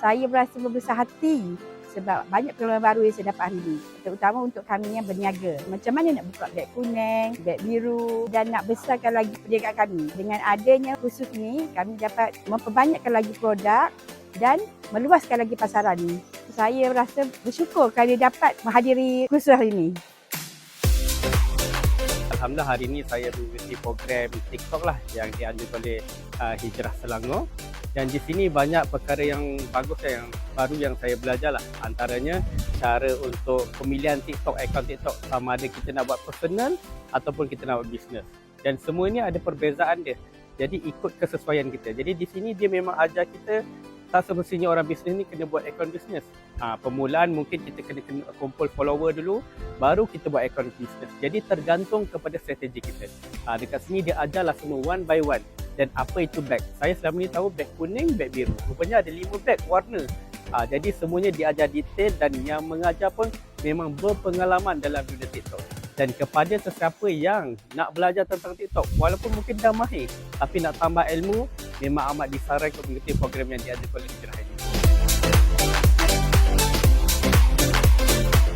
Saya berasa membesar hati sebab banyak pengalaman baru yang saya dapat hari ini. Terutama untuk kami yang berniaga. Macam mana nak buka beg kuning, beg biru dan nak besarkan lagi perniagaan kami. Dengan adanya khusus ni, kami dapat memperbanyakkan lagi produk dan meluaskan lagi pasaran ni. Saya rasa bersyukur kerana dapat menghadiri kursus hari ini. Alhamdulillah hari ini saya mengikuti program TikTok lah yang dianjurkan oleh uh, Hijrah Selangor dan di sini banyak perkara yang bagus yang baru yang saya belajar lah antaranya cara untuk pemilihan TikTok, akaun TikTok sama ada kita nak buat personal ataupun kita nak buat bisnes dan semua ini ada perbezaan dia jadi ikut kesesuaian kita jadi di sini dia memang ajar kita tak semestinya orang bisnes ni kena buat akaun bisnes. Ha, permulaan mungkin kita kena, kena kumpul follower dulu, baru kita buat akaun bisnes. Jadi tergantung kepada strategi kita. Ha, dekat sini dia ajarlah semua one by one. Dan apa itu bag. Saya selama ni tahu bag kuning, bag biru. Rupanya ada lima bag warna. Ha, jadi semuanya diajar detail dan yang mengajar pun memang berpengalaman dalam dunia TikTok. Dan kepada sesiapa yang nak belajar tentang TikTok, walaupun mungkin dah mahir, tapi nak tambah ilmu, memang amat disarankan untuk mengikuti program yang diajarkan oleh Hijrah ini.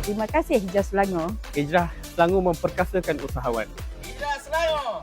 Terima kasih Hijau Selangor. Hijrah Selangor memperkasakan usahawan. Hijrah Selangor.